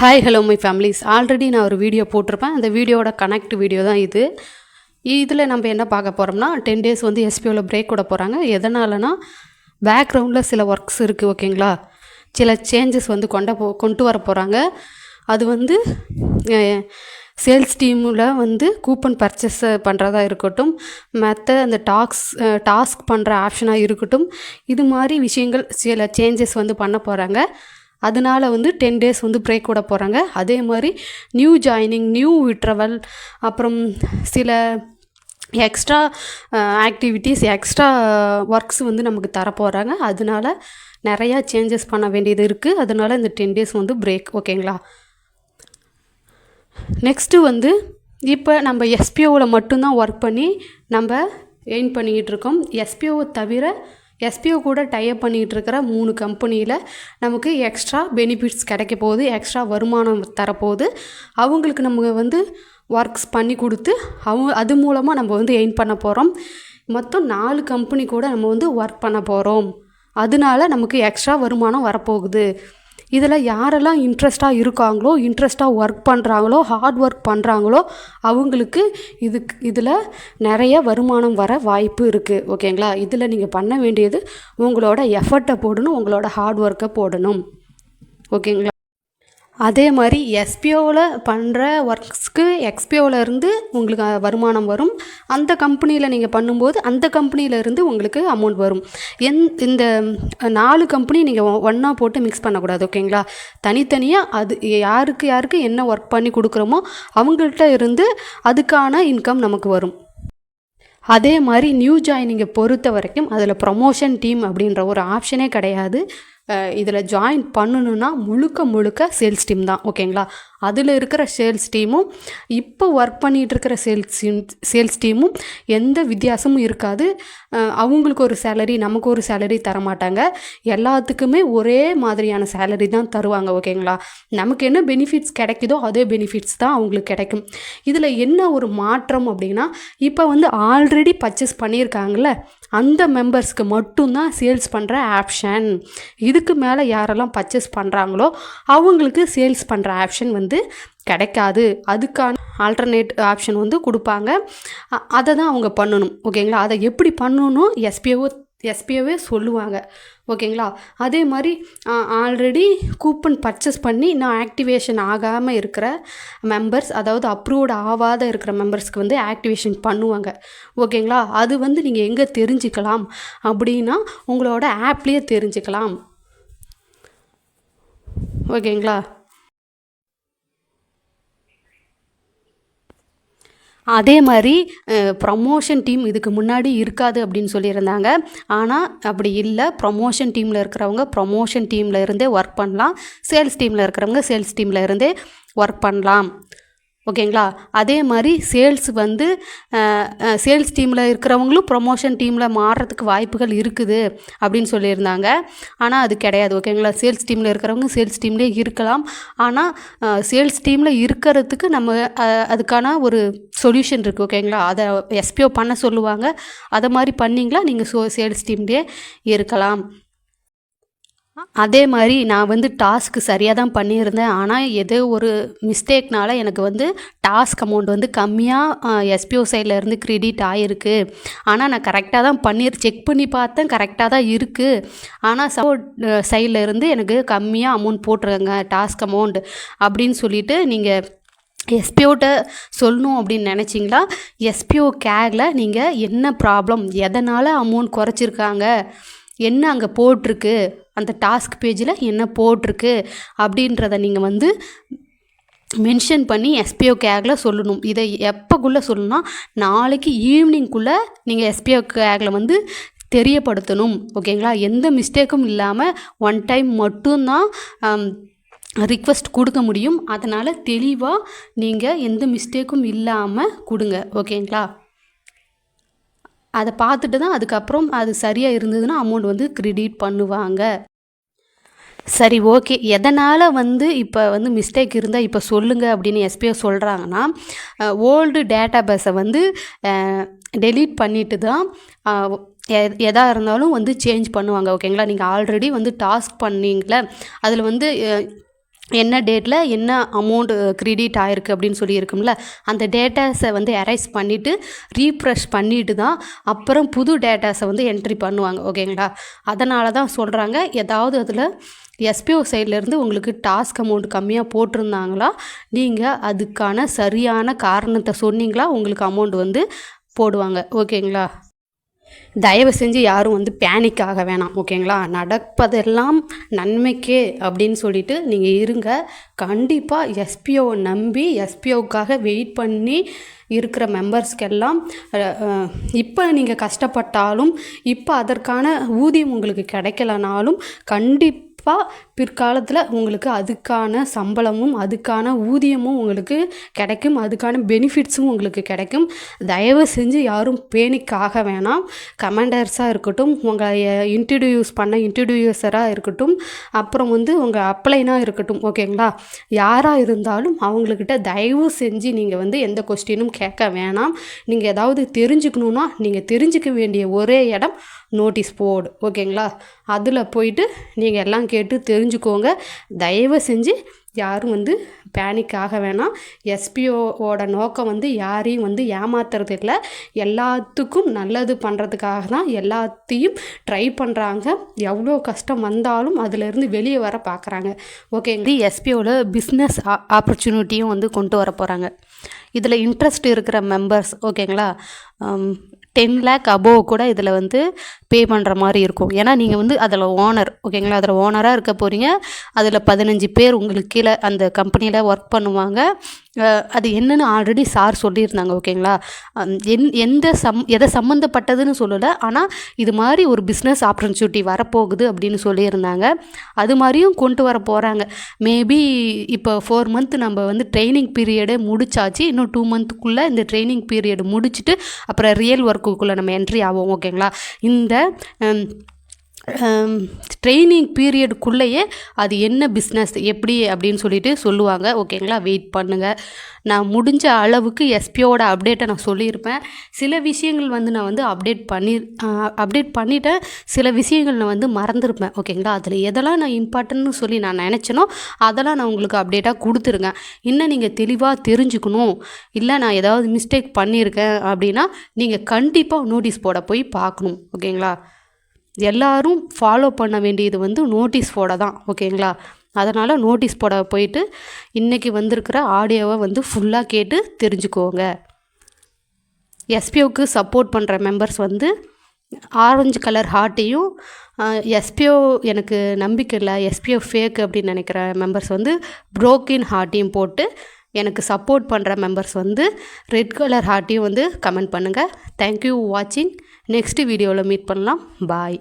Hi hello my families already நான் ஒரு video போட்டிருப்பேன். அந்த வீடியோட கனெக்ட் வீடியோ தான் இது. இதில் நம்ம என்ன பார்க்க போகிறோம்னா டென் டேஸ் வந்து எஸ்பிஓவில் பிரேக் விட போகிறாங்க எதனாலனா பேக்ரவுண்டில் சில ஒர்க்ஸ் இருக்குது ஓகேங்களா சில சேஞ்சஸ் வந்து கொண்ட போ கொண்டு வர போகிறாங்க அது வந்து சேல்ஸ் டீமில் வந்து கூப்பன் பர்ச்சேஸ் பண்ணுறதா இருக்கட்டும் மற்ற அந்த டாக்ஸ் டாஸ்க் பண்ணுற ஆப்ஷனாக இருக்கட்டும் இது மாதிரி விஷயங்கள் சில சேஞ்சஸ் வந்து பண்ண போகிறாங்க அதனால வந்து டென் டேஸ் வந்து பிரேக் விட போகிறாங்க அதே மாதிரி நியூ ஜாயினிங் நியூ விட்ரவல் அப்புறம் சில எக்ஸ்ட்ரா ஆக்டிவிட்டீஸ் எக்ஸ்ட்ரா ஒர்க்ஸ் வந்து நமக்கு தரப்போகிறாங்க அதனால நிறையா சேஞ்சஸ் பண்ண வேண்டியது இருக்குது அதனால இந்த டென் டேஸ் வந்து பிரேக் ஓகேங்களா நெக்ஸ்ட்டு வந்து இப்போ நம்ம எஸ்பிஓவில் மட்டும்தான் ஒர்க் பண்ணி நம்ம எயின் பண்ணிக்கிட்டு இருக்கோம். எஸ்பிஓவை தவிர எஸ்பிஓ கூட டைப் பண்ணிகிட்டு இருக்கிற மூணு கம்பெனியில் நமக்கு எக்ஸ்ட்ரா பெனிஃபிட்ஸ் கிடைக்க போகுது எக்ஸ்ட்ரா வருமானம் தரப்போகுது. அவங்களுக்கு நம்ம வந்து ஒர்க்ஸ் பண்ணி கொடுத்து அவங்க அது மூலமாக நம்ம வந்து எயின் பண்ண போகிறோம் மொத்தம் நாலு கம்பெனி கூட நம்ம வந்து ஒர்க் பண்ண போகிறோம் அதனால நமக்கு எக்ஸ்ட்ரா வருமானம் வரப்போகுது. இதில் யாரெல்லாம் இன்ட்ரெஸ்ட்டாக இருக்காங்களோ இன்ட்ரெஸ்ட்டாக ஒர்க் பண்ணுறாங்களோ ஹார்ட் ஒர்க் பண்ணுறாங்களோ அவங்களுக்கு இதுக்கு இதில் நிறைய வருமானம் வர வாய்ப்பு இருக்குது ஓகேங்களா இதில் நீங்கள் பண்ண வேண்டியது உங்களோட எஃபர்ட்டை போடணும் உங்களோட ஹார்ட் ஒர்க்கை போடணும். ஓகேங்களா அதே மாதிரி எஸ்பிஓவில் பண்ணுற ஒர்க்ஸ்க்கு எக்ஸ்பிஓவில் இருந்து உங்களுக்கு வருமானம் வரும். அந்த கம்பெனியில் நீங்கள் பண்ணும்போது அந்த கம்பெனியிலேருந்து உங்களுக்கு அமௌண்ட் வரும். எந் இந்த நாலு கம்பெனி நீங்கள் ஒன்றா போட்டு மிக்ஸ் பண்ணக்கூடாது ஓகேங்களா? தனித்தனியாக அது யாருக்கு யாருக்கு என்ன ஒர்க் பண்ணி கொடுக்குறோமோ அவங்கள்ட்ட இருந்து அதுக்கான இன்கம் நமக்கு வரும். அதே மாதிரி நியூ ஜாயினிங்கை பொறுத்த வரைக்கும் அதில் ப்ரொமோஷன் டீம் அப்படின்ற ஒரு ஆப்ஷனே கிடையாது. இதில் ஜாயின் பண்ணணுன்னா முழுக்க முழுக்க சேல்ஸ் டீம் தான் ஓகேங்களா அதில் இருக்கிற சேல்ஸ் டீமும் இப்போ ஒர்க் பண்ணிகிட்டு இருக்கிற சேல்ஸ் சேல்ஸ் டீமும் எந்த வித்தியாசமும் இருக்காது. அவங்களுக்கு ஒரு சேலரி நமக்கு ஒரு சேலரி தரமாட்டாங்க. எல்லாத்துக்குமே ஒரே மாதிரியான சேலரி தான் தருவாங்க ஓகேங்களா நமக்கு என்ன பெனிஃபிட்ஸ் கிடைக்குதோ அதே பெனிஃபிட்ஸ் தான் அவங்களுக்கு கிடைக்கும். இதில் என்ன ஒரு மாற்றம் அப்படின்னா இப்போ வந்து ஆல்ரெடி பர்ச்சேஸ் பண்ணியிருக்காங்கல்ல அந்த மெம்பர்ஸ்க்கு மட்டும்தான் சேல்ஸ் பண்ணுற ஆப்ஷன் இதுக்கு மேலே யாரெல்லாம் பர்ச்சேஸ் பண்ணுறாங்களோ அவங்களுக்கு சேல்ஸ் பண்ணுற ஆப்ஷன் வந்து கிடைக்காது. அதுக்கான ஆல்டர்னேட் ஆப்ஷன் வந்து கொடுப்பாங்க. அதை தான் அவங்க பண்ணணும். ஓகேங்களா அதை எப்படி பண்ணணும் எஸ்பிஓ எஸ்பிஓவே சொல்லுவாங்க. ஓகேங்களா? அதே மாதிரி ஆல்ரெடி கூப்பன் பர்ச்சேஸ் பண்ணி இன்னும் ஆக்டிவேஷன் ஆகாமல் இருக்கிற மெம்பர்ஸ் அதாவது அப்ரூவ்டு ஆகாத இருக்கிற மெம்பர்ஸ்க்கு வந்து ஆக்டிவேஷன் பண்ணுவாங்க. ஓகேங்களா? அது வந்து நீங்கள் எங்கே தெரிஞ்சுக்கலாம் அப்படின்னா உங்களோட ஆப்லேயே தெரிஞ்சுக்கலாம். ஓகேங்களா? அதே மாதிரி ப்ரமோஷன் டீம் இதுக்கு முன்னாடி இருக்காது அப்படின்னு சொல்லியிருந்தாங்க. ஆனால் அப்படி இல்லை. ப்ரமோஷன் டீமில் இருக்கிறவங்க ப்ரமோஷன் டீமில் இருந்தே ஒர்க் பண்ணலாம். சேல்ஸ் டீமில் இருக்கிறவங்க சேல்ஸ் டீமில் இருந்தே ஒர்க் பண்ணலாம். ஓகேங்களா? அதே மாதிரி சேல்ஸ் வந்து சேல்ஸ் டீமில் இருக்கிறவங்களும் ப்ரொமோஷன் டீமில் மாறுறதுக்கு வாய்ப்புகள் இருக்குது அப்படின்னு சொல்லியிருந்தாங்க. ஆனால் அது கிடையாது ஓகேங்களா? சேல்ஸ் டீமில் இருக்கிறவங்க சேல்ஸ் டீம்லேயே இருக்கலாம். ஆனால் சேல்ஸ் டீமில் இருக்கிறதுக்கு நம்ம அதுக்கான ஒரு சொல்யூஷன் இருக்குது ஓகேங்களா? அதை எஸ்பிஓ பண்ண சொல்லுவாங்க. அதை மாதிரி பண்ணிங்களா? நீங்கள் சோ சேல்ஸ் டீம்லேயே இருக்கலாம். அதே மாதிரி நான் வந்து டாஸ்க் சரியாக தான் பண்ணியிருந்தேன். ஆனால் ஏதோ ஒரு மிஸ்டேக்னால எனக்கு வந்து டாஸ்க் அமௌண்ட் வந்து கம்மியாக எஸ்பிஓ சைடில் இருந்து க்ரெடிட் ஆகிருக்கு ஆனால் நான் கரெக்டாக தான் பண்ணி செக் பண்ணி பார்த்தேன் கரெக்டாக தான் இருக்குது ஆனால் சப்போர்ட் சைடில் இருந்து எனக்கு கம்மியாக அமௌண்ட் போட்டுருங்க டாஸ்க் அமௌண்ட் அப்படின்னு சொல்லிவிட்டு நீங்கள் எஸ்பிஓட்ட சொல்லணும் அப்படின்னு நினச்சிங்களா? எஸ்பிஓ கேரில் நீங்கள் என்ன ப்ராப்ளம் எதனால் அமௌண்ட் குறைச்சிருக்காங்க? என்ன அங்கே போட்டிருக்கு? அந்த டாஸ்க் பேஜில் என்ன போட்டிருக்கு? அப்படின்றத நீங்கள் வந்து மென்ஷன் பண்ணி எஸ்பிஓ கேக்கில் சொல்லணும். இதை எப்போக்குள்ளே சொல்லணும்னா நாளைக்கு ஈவினிங்குள்ளே நீங்கள் எஸ்பிஓ கேக்கில் வந்து தெரியப்படுத்தணும். ஓகேங்களா? எந்த மிஸ்டேக்கும் இல்லாமல் ஒன் டைம் மட்டும்தான் ரிக்வஸ்ட் கொடுக்க முடியும். அதனால் தெளிவாக நீங்கள் எந்த மிஸ்டேக்கும் இல்லாமல் கொடுங்க. ஓகேங்களா? அதை பார்த்துட்டு தான் அதுக்கப்புறம் அது சரியாக இருந்ததுன்னா அமௌண்ட் வந்து க்ரெடிட் பண்ணுவாங்க. சரி ஓகே எதனால் வந்து இப்போ வந்து மிஸ்டேக் இருந்தால் இப்போ சொல்லுங்கள் அப்படின்னு எஸ்பிஓ சொல்கிறாங்கன்னா ஓல்டு டேட்டா பேஸை வந்து டெலீட் பண்ணிட்டு தான் எதாக இருந்தாலும் வந்து சேஞ்ச் பண்ணுவாங்க ஓகேங்களா நீங்கள் ஆல்ரெடி வந்து டாஸ்க் பண்ணீங்களே அதில் வந்து என்ன டேட்டில் என்ன அமௌண்ட் க்ரெடிட் ஆயிருக்கு அப்படின்னு சொல்லி இருக்கும்ல அந்த டேட்டாஸை வந்து எரைஸ் பண்ணிவிட்டு ரீப்ரெஷ் பண்ணிவிட்டு தான் அப்புறம் புது டேட்டாஸை வந்து என்ட்ரி பண்ணுவாங்க ஓகேங்களா அதனால தான் சொல்கிறாங்க ஏதாவது அதில் எஸ்பிஓ சைட்லேருந்து உங்களுக்கு டாஸ்க் அமௌண்ட் கம்மியாக போட்டிருந்தாங்களா நீங்கள் அதுக்கான சரியான காரணத்தை சொன்னீங்களா உங்களுக்கு அமௌண்ட் வந்து போடுவாங்க ஓகேங்களா தயவு செஞ்சு யாரும் வந்து பேனிக் ஆக வேணாம் ஓகேங்களா நடப்பதெல்லாம் நன்மைக்கே அப்படின்னு சொல்லிட்டு நீங்கள் இருங்க. கண்டிப்பாக எஸ்பிஓவை நம்பி எஸ்பிஓவுக்காக வெயிட் பண்ணி இருக்கிற மெம்பர்ஸ்க்கெல்லாம் இப்போ நீங்கள் கஷ்டப்பட்டாலும் இப்போ அதற்கான ஊதியம் உங்களுக்கு கிடைக்கலனாலும் கண்டிப்பாக பிற்காலத்தில் உங்களுக்கு அதுக்கான சம்பளமும் அதுக்கான ஊதியமும் உங்களுக்கு கிடைக்கும். அதுக்கான பெனிஃபிட்ஸும் உங்களுக்கு கிடைக்கும். தயவு செஞ்சு யாரும் பேனிக்காக வேணாம். கமெண்டர்ஸாக இருக்கட்டும் உங்களை இன்ட்ரடியூஸ் பண்ண இன்ட்ரடியூசராக இருக்கட்டும் அப்புறம் வந்து உங்கள் அப்ளைனாக இருக்கட்டும் ஓகேங்களா? யாராக இருந்தாலும் அவங்கக்கிட்ட தயவு செஞ்சு நீங்கள் வந்து எந்த கொஸ்டினும் கேட்க வேணாம். நீங்கள் ஏதாவது தெரிஞ்சுக்கணுன்னா நீங்கள் தெரிஞ்சுக்க வேண்டிய ஒரே இடம் நோட்டீஸ் போர்டு ஓகேங்களா? அதில் போயிட்டு நீங்கள் எல்லாம் கேட்டு தெரிஞ்சுக்கோங்க. தயவு செஞ்சு யாரும் வந்து பேனிக் ஆக வேணாம். எஸ்பிஓவோட நோக்கம் வந்து யாரையும் வந்து ஏமாத்துறது இல்லை. எல்லாத்துக்கும் நல்லது பண்ணுறதுக்காக தான் எல்லாத்தையும் ட்ரை பண்ணுறாங்க எவ்வளோ கஷ்டம் வந்தாலும் அதுலேருந்து வெளியே வர பார்க்குறாங்க ஓகேங்க எஸ்பிஓவில் பிஸ்னஸ் ஆப்பர்ச்சுனிட்டியும் வந்து கொண்டு வர போகிறாங்க இதில் இன்ட்ரெஸ்ட் இருக்கிற மெம்பர்ஸ் ஓகேங்களா டென் லேக் அபோவ் கூட இதில் வந்து பே பண்ணுற மாதிரி இருக்கும். ஏன்னா நீங்கள் வந்து அதில் ஓனர் ஓகேங்களா அதில் ஓனராக இருக்க போகிறீங்க அதில் பதினஞ்சு பேர் உங்களுக்கு கீழே அந்த கம்பெனியில் ஒர்க் பண்ணுவாங்க. அது என்னென்னு ஆல்ரெடி சார் சொல்லியிருந்தாங்க ஓகேங்களா? எந் எந்த சம் எதை சம்மந்தப்பட்டதுன்னு சொல்லலை. ஆனால் இது மாதிரி ஒரு பிஸ்னஸ் ஆப்பர்ச்சுனிட்டி வரப்போகுது அப்படின்னு சொல்லியிருந்தாங்க. அது மாதிரியும் கொண்டு வர போகிறாங்க மேபி இப்போ ஃபோர் மந்த் நம்ம வந்து ட்ரைனிங் பீரியடே முடிச்சாச்சு. இன்னும் டூ மந்த்துக்குள்ளே இந்த ட்ரைனிங் பீரியட் முடிச்சுட்டு அப்புறம் ரியல் ஒர்க்குக்குள்ளே நம்ம என்ட்ரி ஆகும் ஓகேங்களா? இந்த ட்ரைனிங் பீரியடுக்குள்ளேயே அது என்ன பிஸ்னஸ் எப்படி அப்படின்னு சொல்லிட்டு சொல்லுவாங்க. ஓகேங்களா வெயிட் பண்ணுங்கள் நான் முடிஞ்ச அளவுக்கு எஸ்பியோட அப்டேட்டை நான் சொல்லியிருப்பேன். சில விஷயங்கள் வந்து நான் வந்து அப்டேட் பண்ணி அப்டேட் பண்ணிவிட்டேன் சில விஷயங்கள் நான் வந்து மறந்துருப்பேன். ஓகேங்களா அதில் எதெல்லாம் நான் இம்பார்ட்டன்ட்னு சொல்லி நான் நினச்சனோ அதெல்லாம் நான் உங்களுக்கு அப்டேட்டாக கொடுத்துருங்க. இன்னும் நீங்கள் தெளிவாக தெரிஞ்சுக்கணும். இல்லை நான் ஏதாவது மிஸ்டேக் பண்ணியிருக்கேன் அப்படின்னா நீங்கள் கண்டிப்பாக நோட்டீஸ் போட போய் பார்க்கணும். ஓகேங்களா எல்லாரும் ஃபாலோ பண்ண வேண்டியது வந்து நோட்டீஸ் போட தான் ஓகேங்களா அதனால் நோட்டீஸ் போட போயிட்டு இன்றைக்கி வந்திருக்கிற ஆடியோவை வந்து ஃபுல்லாக கேட்டு தெரிஞ்சுக்கோங்க. எஸ்பிஓக்கு சப்போர்ட் பண்ணுற மெம்பர்ஸ் வந்து ஆரஞ்சு கலர் ஹார்ட்டையும் எஸ்பிஓ எனக்கு நம்பிக்கை இல்லை எஸ்பிஓ ஃபேக் அப்படின்னு நினைக்கிற மெம்பர்ஸ் வந்து ப்ரோக்கின் ஹார்ட்டையும் போட்டு எனக்கு சப்போர்ட் பண்ணுற மெம்பர்ஸ் வந்து ரெட் கலர் ஹார்ட்டையும் வந்து கமெண்ட் பண்ணுங்கள் தேங்க்யூ வாட்சிங் நெக்ஸ்ட்டு வீடியோவில் மீட் பண்ணலாம். பாய்